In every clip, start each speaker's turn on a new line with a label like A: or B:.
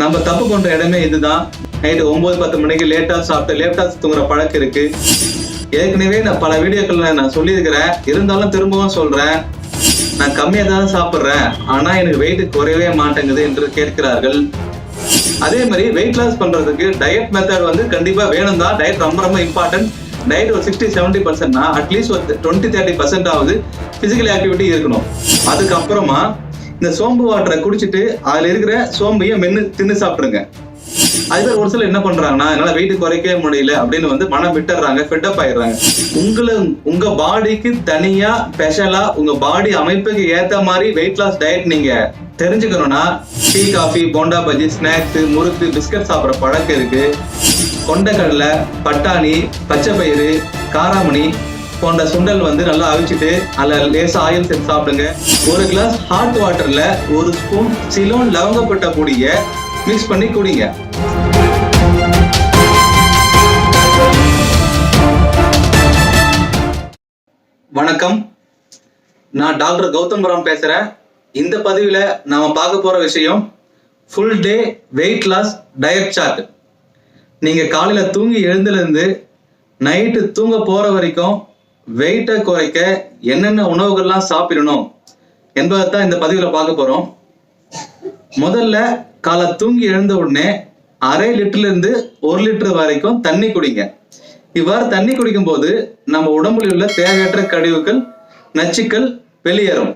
A: நம்ம தப்பு பண்ற இடமே இதுதான். நைட்டு ஒன்பது பத்து மணிக்கு லேட்டா சாப்பிட்டு லேட்டா தூங்குற பழக்கம் இருக்கு. ஏற்கனவே நான் பல வீடியோக்களில் நான் சொல்லியிருக்கிறேன். இருந்தாலும் திரும்பவும் சொல்றேன். நான் கம்மியாக தான் சாப்பிட்றேன். ஆனால் எனக்கு வெயிட் குறையவே மாட்டேங்குது என்று கேட்கிறார்கள். அதே மாதிரி வெயிட் லாஸ் பண்றதுக்கு டயட் மெத்தட் வந்து கண்டிப்பாக வேணும் தான். டயட் ரொம்ப ரொம்ப இம்பார்ட்டன்ட் டயட் ஒரு சிக்ஸ்டி செவன்டி பர்சன்ட்னா அட்லீஸ்ட் ஒரு டுவெண்ட்டி தேர்ட்டி பர்சன்ட் ஆகுது பிசிக்கல் ஆக்டிவிட்டி இருக்கணும். அதுக்கப்புறமா இந்த சோம்பு வாட்டரை குடிச்சிட்டு அதுல இருக்கிற சோம்பையும் மென்னு தின்னு சாப்பிடுங்க அதுவே ஒரு சிலர் என்ன பண்றாங்கன்னா என்னால வெயிட் குறைக்கவே முடியல அப்படின்னு வந்து மனம் விட்டுறாங்க ஃபிட்டப் ஆயிடுறாங்க. உங்களை உங்க பாடிக்கு தனியா ஸ்பெஷலா உங்க பாடி அமைப்புக்கு ஏத்த மாதிரி வெயிட் லாஸ் டயட் நீங்க தெரிஞ்சுக்கணும்னா tea coffee bonda bajji snacks murukku biscuit சாப்பிட்ற பழக்கம் இருக்கு. கொண்டக்கடலை பட்டாணி பச்சை பயிறு காராமணி போன்ற சுண்டல் வந்து நல்லா அவிச்சிட்டு அதில் லேசாக ஆயில் சேர்த்து சாப்பிடுங்க. ஒரு கிளாஸ் ஹாட் வாட்டரில் ஒரு ஸ்பூன் சிலோன் லவங்கப்பட்ட பொடிய மிக்ஸ் பண்ணி குடிங்க. வணக்கம். நான் டாக்டர் கௌதம் ராம் பேசுகிறேன் இந்த பதிவில் நாம் பார்க்க போகிற விஷயம் full day weight loss diet chart நீங்கள் காலையில் தூங்கி எழுந்திலிருந்து நைட்டு தூங்க போகிற வரைக்கும் வெயிட்டை குறைக்க என்னென்ன உணவுகள்லாம் சாப்பிடணும் என்பதை தான் இந்த பதிவில் பார்க்க போறோம். முதல்ல காலை தூங்கி எழுந்த உடனே அரை லிட்டர்ல இருந்து ஒரு லிட்டர் வரைக்கும் தண்ணி குடிங்க. இவ்வாறு தண்ணி குடிக்கும் போது நம்ம உடம்புல உள்ள தேவையற்ற கழிவுகள் நச்சுக்கள் வெளியேறும்.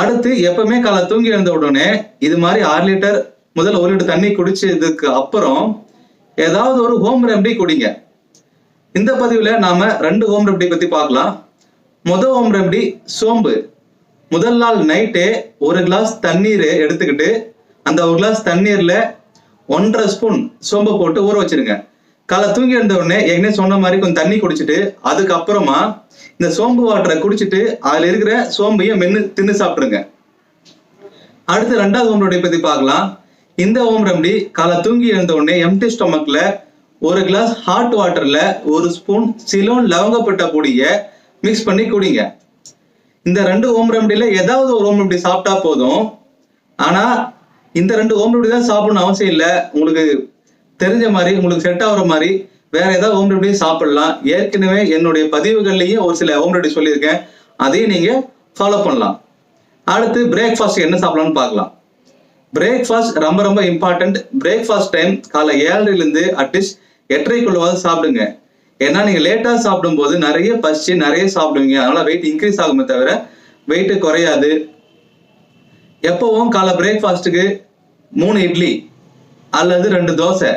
A: அடுத்து எப்பவுமே காலை தூங்கி எழுந்த உடனே இது மாதிரி ஆறு லிட்டர் முதல் ஒரு லிட்டர் தண்ணி குடிச்சதுக்கு அப்புறம் ஏதாவது ஒரு ஹோம் ரெமடி குடிங்க. இந்த பதிவுல நாம ரெண்டு ஹோம் ரெமடி பத்தி பார்க்கலாம். முதல் ஹோம் ரெமடி சோம்பு. முதல் நாள் நைட்டே ஒரு கிளாஸ் தண்ணீர் எடுத்துக்கிட்டு அந்த ஒரு கிளாஸ் தண்ணீர்ல ஒன்றரை ஸ்பூன் சோம்பை போட்டு ஊற வச்சிருங்க. காலை தூங்கி எழுந்த உடனே ஏற்கனவே சொன்ன மாதிரி கொஞ்சம் தண்ணி குடிச்சிட்டு அதுக்கப்புறமா இந்த சோம்பு வாட்டரை குடிச்சிட்டு அதுல இருக்கிற சோம்பையும் மென்னு தின்னு சாப்பிடுங்க. அடுத்து ரெண்டாவது ஹோம் ரெமடி பத்தி பார்க்கலாம். இந்த ஹோம் ரெமடி காலை தூங்கி எழுந்த உடனே எம்டி ஸ்டொமக்ல ஒரு கிளாஸ் ஹாட் வாட்டர்ல ஒரு ஸ்பூன் சிலோன் லவங்கப்பட்ட பொடிய மிக்ஸ் பண்ணி குடிங்க. இந்த ரெண்டு ஹோம் ரெமடியில ஏதாவது ஒரு ஹோம் ரெமடி சாப்பிட்டா போதும். ஆனா இந்த ரெண்டு ஹோம் ரெமடி தான் சாப்பிடணும் அவசியம் இல்லை. உங்களுக்கு தெரிஞ்ச மாதிரி உங்களுக்கு செட் ஆகுற மாதிரி வேற ஏதாவது ஹோம் ரெமடி சாப்பிடலாம். ஏற்கனவே என்னுடைய பதிவுகள்லயும் ஒரு சில ஹோம் ரெமடி சொல்லியிருக்கேன். அதையும் நீங்க ஃபாலோ பண்ணலாம். அடுத்து பிரேக்ஃபாஸ்ட் என்ன சாப்பிடலாம்னு பார்க்கலாம். பிரேக்ஃபாஸ்ட் ரொம்ப ரொம்ப இம்பார்ட்டன்ட் பிரேக்ஃபாஸ்ட் டைம் காலை ஏழரைலேருந்து அட்லீஸ்ட் எட்டரைக்குள்ளவாது சாப்பிடுங்க. ஏன்னா நீங்க லேட்டா சாப்பிடும்போது நிறைய பசி நிறைய சாப்பிடுவீங்க. அதனால வெயிட் இன்க்ரீஸ் ஆகுமே தவிர வெயிட் குறையாது. எப்பவும் காலை பிரேக்ஃபாஸ்ட்டுக்கு மூணு இட்லி அல்லது ரெண்டு தோசை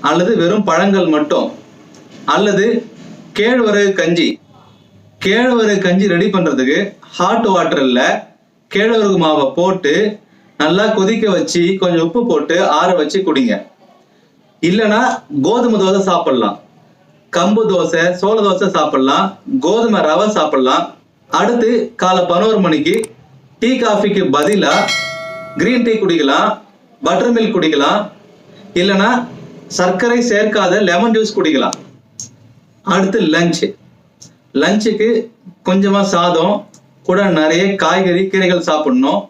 A: அல்லது வெறும் பழங்கள் மட்டும் அல்லது கேழ்வரகு கஞ்சி. கேழ்வரகு கஞ்சி ரெடி பண்றதுக்கு ஹாட் வாட்டர்ல கேழ்வரகு மாவை போட்டு நல்லா கொதிக்க வச்சு கொஞ்சம் உப்பு போட்டு ஆற வச்சு குடிங்க. இல்லைன்னா கோதுமை தோசை சாப்பிடலாம். கம்பு தோசை சோள தோசை சாப்பிடலாம். கோதுமை ரவை சாப்பிடலாம். அடுத்து காலை பதினோரு மணிக்கு டீ காஃபிக்கு பதிலாக கிரீன் டீ குடிக்கலாம் பட்டர் மில்க் குடிக்கலாம் இல்லைன்னா சர்க்கரை சேர்க்காத லெமன் ஜூஸ் குடிக்கலாம். அடுத்து லஞ்சு லஞ்சுக்கு கொஞ்சமாக சாதம் கூட நிறைய காய்கறி கீரைகள் சாப்பிடணும்.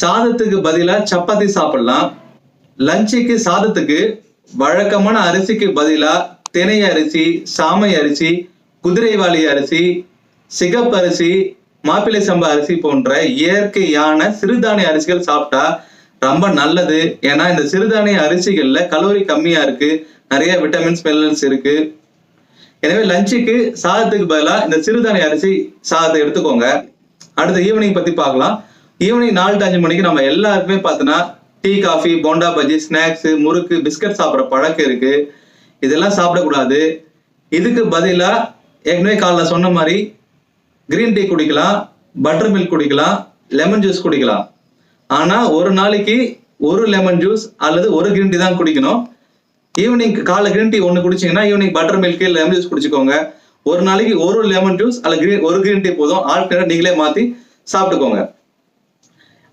A: சாதத்துக்கு பதிலாக சப்பாத்தி சாப்பிடலாம். லஞ்சுக்கு சாதத்துக்கு வழக்கமான அரிசிக்கு பதிலா தினை அரிசி சாமை அரிசி குதிரைவாளி அரிசி சிகப்பு அரிசி மாப்பிள்ளை சம்பா அரிசி போன்ற இயற்கையான சிறுதானிய அரிசிகள் சாப்பிட்டா ரொம்ப நல்லது. ஏன்னா இந்த சிறுதானிய அரிசிகள்ல கலோரி கம்மியா இருக்கு. நிறைய விட்டமின்ஸ் மினரல்ஸ் இருக்கு. எனவே லஞ்சுக்கு சாதத்துக்கு பதிலாக இந்த சிறுதானிய அரிசி சாதத்தை எடுத்துக்கோங்க. அடுத்த ஈவினிங் பத்தி பார்க்கலாம். ஈவினிங் நாலு அஞ்சு மணிக்கு நம்ம எல்லாருக்குமே பார்த்தோன்னா tea coffee bonda bajji snacks murukku biscuit சாப்பிட்ற பழக்கம் இருக்கு. இதெல்லாம் சாப்பிடக்கூடாது. இதுக்கு பதிலாக ஏற்கனவே காலைல சொன்ன மாதிரி கிரீன் டீ குடிக்கலாம் பட்டர் மில்க் குடிக்கலாம் லெமன் ஜூஸ் குடிக்கலாம். ஆனால் ஒரு நாளைக்கு ஒரு லெமன் ஜூஸ் அல்லது ஒரு கிரீன் டீ தான் குடிக்கணும். ஈவினிங் காலை கிரீன் டீ ஒன்று குடிச்சிங்கன்னா evening butter milk lemon juice குடிச்சுக்கோங்க. ஒரு நாளைக்கு ஒரு லெமன் ஜூஸ் அல்ல கிரீன் ஒரு கிரீன் டீ போதும். ஆல்டர்னேட் நீங்களே மாற்றி சாப்பிட்டுக்கோங்க.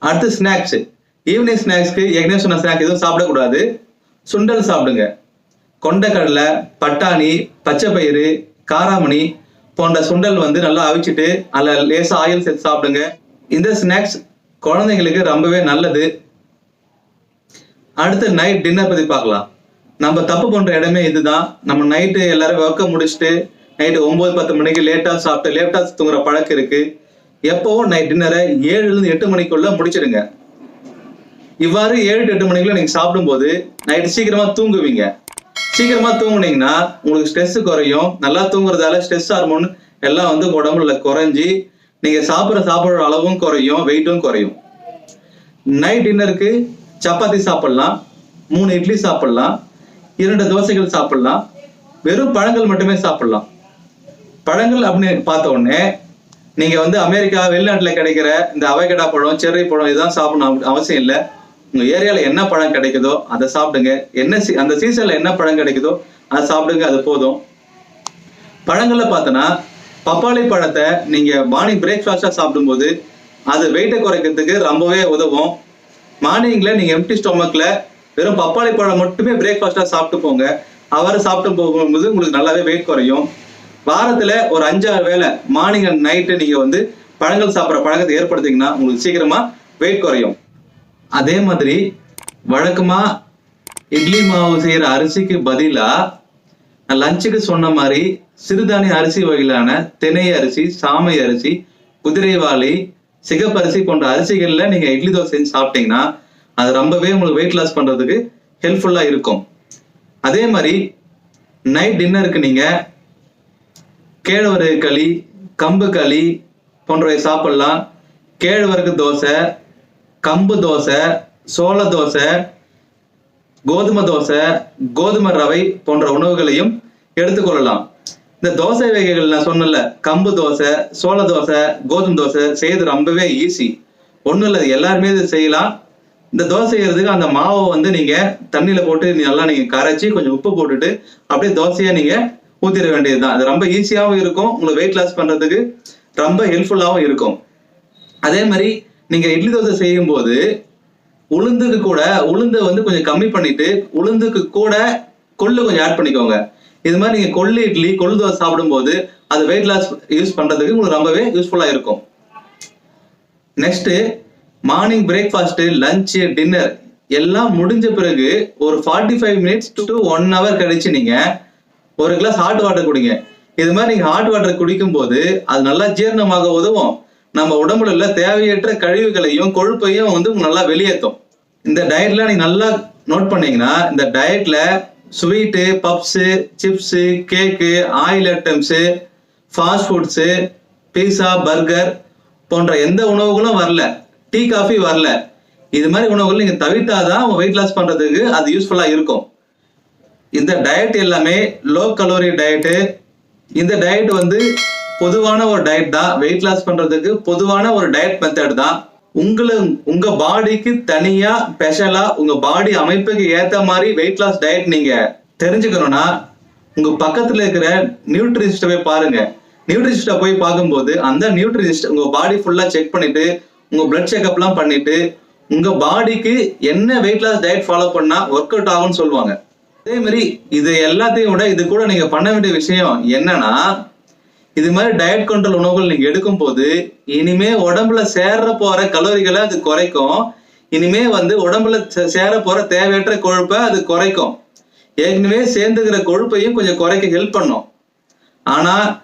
A: அடுத்து ஸ்நாக்ஸு ஈவினிங் ஸ்நாக்ஸ்க்கு ஏற்கனவே சொன்ன ஸ்நாக் எதுவும் சாப்பிடக்கூடாது. சுண்டல் சாப்பிடுங்க. கொண்டக்கடலை பட்டாணி பச்சை பயிறு காராமணி போன்ற சுண்டல் வந்து நல்லா அவிச்சிட்டு அதில் லேசாக ஆயில் சேர்த்து சாப்பிடுங்க. இந்த ஸ்நாக்ஸ் குழந்தைங்களுக்கு ரொம்பவே நல்லது. அடுத்து நைட் டின்னர் பற்றி பார்க்கலாம். நம்ம தப்பு பண்ணுற இடமே இதுதான். நம்ம நைட்டு எல்லாரும் ஒர்க்கை முடிச்சுட்டு நைட்டு ஒம்பது பத்து மணிக்கு லேட்டாக சாப்பிட்டு லேட்டாக தூங்குற பழக்கம் இருக்கு. எப்பவும் நைட் டின்னரை ஏழுலேருந்து எட்டு மணிக்குள்ள முடிச்சிடுங்க. இவ்வாறு ஏழு எட்டு மணிக்குள்ள நீங்க சாப்பிடும்போது நைட்டு சீக்கிரமா தூங்குவீங்க. சீக்கிரமா தூங்குனீங்கன்னா உங்களுக்கு ஸ்ட்ரெஸ் குறையும். நல்லா தூங்குறதால ஸ்ட்ரெஸ் ஹார்மோன் எல்லாம் வந்து உடம்புல குறைஞ்சி நீங்க சாப்பிட்ற சாப்பிட்ற அளவும் குறையும் வெயிட்டும் குறையும். நைட் டின்னருக்கு சப்பாத்தி சாப்பிடலாம் மூணு இட்லி சாப்பிடலாம் இரண்டு தோசைகள் சாப்பிடலாம் வெறும் பழங்கள் மட்டுமே சாப்பிடலாம். பழங்கள் அப்படின்னு பார்த்த உடனே நீங்க வந்து அமெரிக்கா வெளிநாட்டுல கிடைக்கிற இந்த அவகடா பழம் செர்ரி பழம் இதுதான் சாப்பிடணும் அவசியம் இல்லை. உங்க ஏரியால என்ன பழம் கிடைக்குதோ அதை சாப்பிடுங்க. என்ன சீ- அந்த சீசன்ல என்ன பழம் கிடைக்குதோ அதை சாப்பிடுங்க அது போதும். பழங்கள்ல பார்த்தோன்னா பப்பாளி பழத்தை நீங்க மார்னிங் பிரேக்ஃபாஸ்டா சாப்பிடும்போது அது வெயிட்டை குறைக்கிறதுக்கு ரொம்பவே உதவும். மார்னிங்ல நீங்க எம்டி ஸ்டொமக்ல வெறும் பப்பாளி பழம் மட்டுமே பிரேக்ஃபாஸ்டா சாப்பிட்டு போங்க. அவர் சாப்பிட்டு போகும்போது உங்களுக்கு நல்லாவே வெயிட் குறையும். வாரத்துல ஒரு அஞ்சாறு வேளை மார்னிங் அண்ட் நைட்டு நீங்க வந்து பழங்கள் சாப்பிட்ற பழக்கத்தை ஏற்படுத்திங்கன்னா உங்களுக்கு சீக்கிரமா வெயிட் குறையும். அதே மாதிரி வழக்கமா இட்லி மாவு செய்யற அரிசிக்கு பதிலா லஞ்சுக்கு சொன்ன மாதிரி சிறுதானிய அரிசி வகையிலான தினை அரிசி சாமை அரிசி குதிரைவாளி சிகப்பரிசி போன்ற அரிசிகள்ல நீங்க இட்லி தோசை செஞ்சு சாப்பிட்டீங்கன்னா அது ரொம்பவே உங்களுக்கு வெயிட் லாஸ் பண்றதுக்கு ஹெல்ப்ஃபுல்லா இருக்கும். அதே மாதிரி நைட் டின்னருக்கு நீங்க கேழ்வரகு களி கம்பு களி போன்றவை சாப்பிடலாம். கேழ்வரகு தோசை கம்பு தோசை சோள தோசை கோதுமை தோசை கோதுமை ரவை போன்ற உணவுகளையும் எடுத்துக்கொள்ளலாம் இந்த தோசை வகைகள் நான் சொன்னல கம்பு தோசை சோள தோசை கோதுமை தோசை செய்யறது ரொம்பவே ஈஸி ஒன்றும் இல்லை எல்லாருமே இது செய்யலாம். இந்த தோசை செய்யறதுக்கு அந்த மாவை வந்து நீங்க தண்ணியில போட்டு நல்லா நீங்க கரைச்சி கொஞ்சம் உப்பு போட்டுட்டு அப்படியே தோசையை நீங்க ஊத்திட வேண்டியதுதான். அது ரொம்ப ஈஸியாகவும் இருக்கும் உங்களுக்கு வெயிட் லாஸ் பண்றதுக்கு ரொம்ப ஹெல்ப்ஃபுல்லாகவும் இருக்கும். அதே மாதிரி நீங்க இட்லி தோசை செய்யும் போது உளுந்துக்கு கூட உளுந்தை வந்து கொஞ்சம் கம்மி பண்ணிட்டு உளுந்துக்கு கூட கொள்ளு கொஞ்சம் ஆட் பண்ணிக்கோங்க. இது மாதிரி நீங்க கொள்ளு இட்லி கொள்ளு தோசை சாப்பிடும்போது அது வெயிட் லாஸ் யூஸ் பண்றதுக்கு உங்களுக்கு ரொம்பவே யூஸ்ஃபுல்லா இருக்கும். Next morning breakfast lunch dinner எல்லாம் முடிஞ்ச பிறகு ஒரு forty five minutes to one hour கழிச்சு நீங்க ஒரு கிளாஸ் ஹாட் வாட்டர் குடிங்க. இது மாதிரி நீங்க ஹாட் வாட்டர் குடிக்கும் போது அது நல்லா ஜீரணமாக உதவும். நம்ம உடம்புல உள்ள தேவையற்ற கழிவுகளையும் கொழுப்பையும் வந்து நல்லா வெளியேற்றும். இந்த டயட்ல நீங்க நல்லா நோட் பண்ணீங்கன்னா இந்த டயட்ல sweet puffs chips cake oil items fast foods pizza burger போன்ற எந்த உணவுகளும் வரல. டீ காஃபி வரல. இது மாதிரி உணவுகள் நீங்கள் தவிர்த்தாதான் உங்க வெயிட் லாஸ் பண்ணுறதுக்கு அது யூஸ்ஃபுல்லாக இருக்கும். இந்த டயட் எல்லாமே லோ கலோரி டயட்டு இந்த டயட் வந்து பொதுவான ஒரு டயட் தான். வெயிட் லாஸ் பண்றதுக்கு பொதுவான ஒரு டயட் மெத்தட் தான். உங்களை உங்க பாடிக்கு தனியா ஸ்பெஷலா உங்க பாடி அமைப்புக்கு ஏத்த மாதிரி வெயிட் லாஸ் டயட் நீங்க தெரிஞ்சுக்கணும்னா உங்க பக்கத்துல இருக்கிற நியூட்ரிஸ்ட போய் பாருங்க. நியூட்ரிஸ்ட போய் பார்க்கும்போது அந்த நியூட்ரிஸ்ட் உங்க பாடி ஃபுல்லா செக் பண்ணிட்டு உங்க பிளட் செக்அப்லாம் பண்ணிட்டு உங்க பாடிக்கு என்ன வெயிட் லாஸ் டயட் ஃபாலோ பண்ணா ஒர்க் அவுட் ஆகும்னு சொல்லுவாங்க. அதே மாதிரி இது எல்லாத்தையும் விட இது கூட நீங்க பண்ண வேண்டிய விஷயம் என்னன்னா இது மாதிரி டயட் கண்ட்ரோல் உணவுகள் நீங்க எடுக்கும் போது இனிமே உடம்புல சேர போற கலோரிகளை அது குறைக்கும். இனிமே வந்து உடம்புல சே- சேர போற தேவையற்ற கொழுப்பை அது குறைக்கும். ஏற்கனவே சேர்ந்துக்கிற கொழுப்பையும் கொஞ்சம் குறைக்க ஹெல்ப் பண்ணும். ஆனா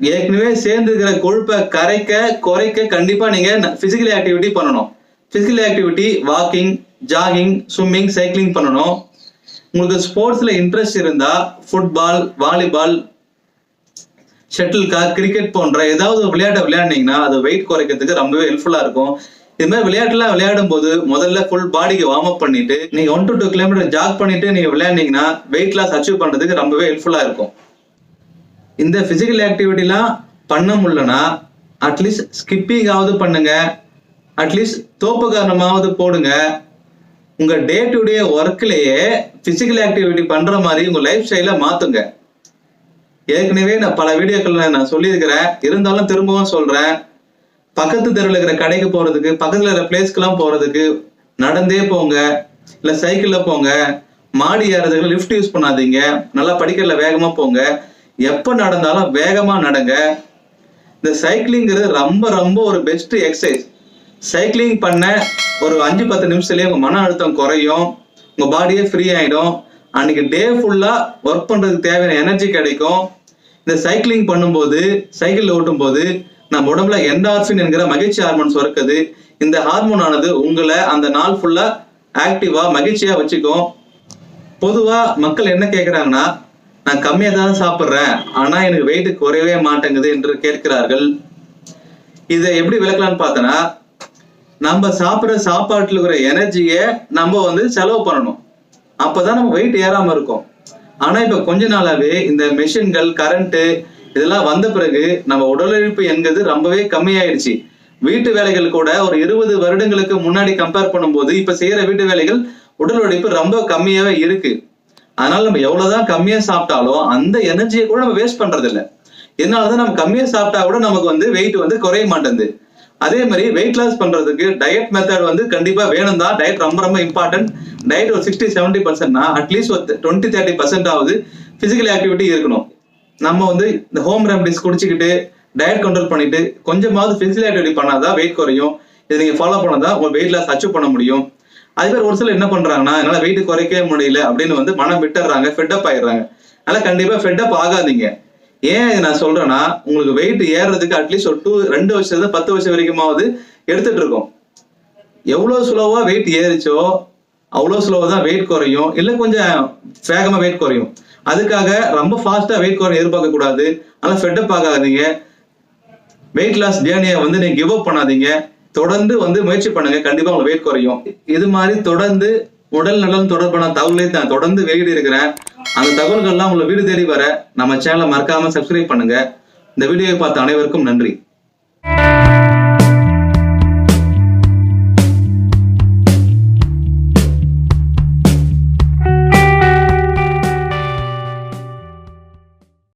A: ஏற்கனவே சேர்ந்துக்கிற கொழுப்பை கரைக்க குறைக்க கண்டிப்பா நீங்க பிசிக்கல் ஆக்டிவிட்டி பண்ணணும். Physical activity walking jogging swimming cycling பண்ணணும். உங்களுக்கு ஸ்போர்ட்ஸ்ல இன்ட்ரெஸ்ட் இருந்தா football volleyball shuttlecock cricket போன்ற ஏதாவது ஒரு விளையாட்டை விளையாடினீங்கன்னா அது வெயிட் குறைக்கிறதுக்கு ரொம்பவே ஹெல்ப்ஃபுல்லா இருக்கும். இது மாதிரி விளையாட்டுலாம் விளையாடும் போது முதல்ல ஃபுல் பாடிக்கு வார்ம் அப் பண்ணிட்டு நீங்க one to two kilometre jog பண்ணிட்டு நீங்க விளையாண்டீங்கன்னா வெயிட் லாஸ் அச்சீவ் பண்றதுக்கு ரொம்பவே ஹெல்ப்ஃபுல்லா இருக்கும். இந்த பிசிக்கல் ஆக்டிவிட்டிலாம் பண்ண முடியலனா அட்லீஸ்ட் ஸ்கிப்பிங்காவது பண்ணுங்க. அட்லீஸ்ட் தோப்பு காரணமாவது போடுங்க. உங்க டே டு டே ஒர்க்லயே பிசிக்கல் ஆக்டிவிட்டி பண்ற மாதிரி உங்க லைஃப் ஸ்டைல மாத்துங்க. ஏற்கனவே நான் பல வீடியோக்கள் நான் சொல்லியிருக்கிறேன். இருந்தாலும் திரும்பவும் சொல்றேன். பக்கத்து தெருவில் இருக்கிற கடைக்கு போறதுக்கு பக்கத்துல இருக்கிற பிளேஸ்க்கெல்லாம் போறதுக்கு நடந்தே போங்க. இல்ல சைக்கிள்ல போங்க. மாடி ஏறதுக்கு லிஃப்ட் யூஸ் பண்ணாதீங்க. நல்லா படிக்கல வேகமா போங்க. எப்ப நடந்தாலும் வேகமா நடங்க. இந்த சைக்கிளிங்கிறது ரொம்ப ரொம்ப ஒரு பெஸ்ட் எக்ஸசைஸ் சைக்கிளிங் பண்ண ஒரு அஞ்சு பத்து நிமிஷத்துலயே உங்க மன அழுத்தம் குறையும். உங்க பாடியே ஃப்ரீ ஆயிடும். அன்னைக்கு டே ஃபுல்லா ஒர்க் பண்றதுக்கு தேவையான எனர்ஜி கிடைக்கும். இந்த சைக்கிளிங் பண்ணும்போது சைக்கிள் ஓட்டும் போது நம்ம உடம்புல என்டார்பின் என்கிற மகிழ்ச்சி ஹார்மோன்ஸ் சுரக்குது இந்த ஹார்மோன் ஆனது உங்களை அந்த நாள் ஃபுல்லா ஆக்டிவா மகிழ்ச்சியா வச்சுக்கும். பொதுவா மக்கள் என்ன கேட்குறாங்கன்னா நான் கம்மியா தான் சாப்பிடுறேன். ஆனா எனக்கு வெயிட் குறையவே மாட்டேங்குது என்று கேட்கிறார்கள். இதை எப்படி விளக்கலாம்னு பார்த்தோன்னா நம்ம சாப்பிட்ற சாப்பாட்டில் இருக்கிற எனர்ஜியை நம்ம வந்து செலவு பண்ணணும். அப்பதான் நம்ம வெயிட் ஏறாம இருக்கும். ஆனா இப்ப கொஞ்ச நாளாவே இந்த மெஷின்கள் கரண்ட் இதெல்லாம் வந்த பிறகு நம்ம உடல் என்கிறது ரொம்பவே கம்மியாயிடுச்சு. வீட்டு வேலைகள் கூட ஒரு இருபது வருடங்களுக்கு முன்னாடி கம்பேர் பண்ணும்போது இப்ப செய்யற வீட்டு வேலைகள் உடல் உழைப்பு ரொம்ப கம்மியாவே இருக்கு. அதனால நம்ம எவ்வளவுதான் கம்மியா சாப்பிட்டாலும் அந்த எனர்ஜியை கூட நம்ம வேஸ்ட் பண்றது இல்லை இதனாலதான் நம்ம கம்மியா சாப்பிட்டா கூட நமக்கு வந்து வெயிட் வந்து குறைய மாட்டேங்குது. அதே மாதிரி வெயிட் லாஸ் பண்றதுக்கு டயட் மெத்தட் வந்து கண்டிப்பா வேணும் தான் டயட் ரொம்ப ரொம்ப இம்பார்ட்டன்ட் டயட் ஒரு சிக்ஸ்டி செவன்டி பர்சன்ட்னா அட்லீஸ்ட் ஒரு டுவெண்ட்டி தேர்ட்டி பர்சன்ட் ஆகுது பிசிக்கல் ஆக்டிவிட்டி இருக்கணும். நம்ம வந்து இந்த ஹோம் ரெமடிஸ் குடிச்சிக்கிட்டு டயட் கண்ட்ரோல் பண்ணிட்டு கொஞ்சமாவது பிசிக்கல் ஆக்டிவிட்டி பண்ணாதான் வெயிட் குறையும். இதை நீங்க ஃபாலோ பண்ணாதான் உங்க வெயிட் லாஸ் அச்சீவ் பண்ண முடியும். அதே மாதிரி ஒரு சிலர் என்ன பண்றாங்கன்னா என்னால வெயிட் குறைக்கவே முடியல அப்படின்னு வந்து மனம் விட்டுறாங்க ஃபெட்டப் ஆயிடுறாங்க. அதனால கண்டிப்பா ஃபெட்டப் ஆகாதீங்க. ஏன் நான் சொல்றேன்னா உங்களுக்கு வெயிட் ஏறுறதுக்கு அட்லீஸ்ட் ஒரு டூ ரெண்டு வருஷத்துல பத்து வருஷம் வரைக்குமாவது எடுத்துட்டு இருக்கோம். எவ்வளவு ஸ்லோவா வெயிட் ஏறிச்சோ அவ்வளவு ஸ்லோவா தான் வெயிட் குறையும். இல்ல கொஞ்சம் வேகமா வெயிட் குறையும். அதுக்காக ரொம்ப ஃபாஸ்டா வெயிட் குறைய எதிர்பார்க்க கூடாது அதனால ஃபெட்டப் ஆகாதீங்க. வெயிட் லாஸ் ஜேர்னியை வந்து நீங்க கிவ் அப் பண்ணாதீங்க. தொடர்ந்து வந்து முயற்சி பண்ணுங்க. கண்டிப்பா உங்களுக்கு வெயிட் குறையும். இது மாதிரி தொடர்ந்து உடல் நலம் தொடர்பான தகவலை நான் தொடர்ந்து வெளியிட இருக்கிறேன் அந்த தகவல்கள்லாம் உங்களை வீடு தேடி வர நம்ம சேனலை மறக்காம சப்ஸ்கிரைப் பண்ணுங்க. இந்த வீடியோவை பார்த்த அனைவருக்கும் நன்றி.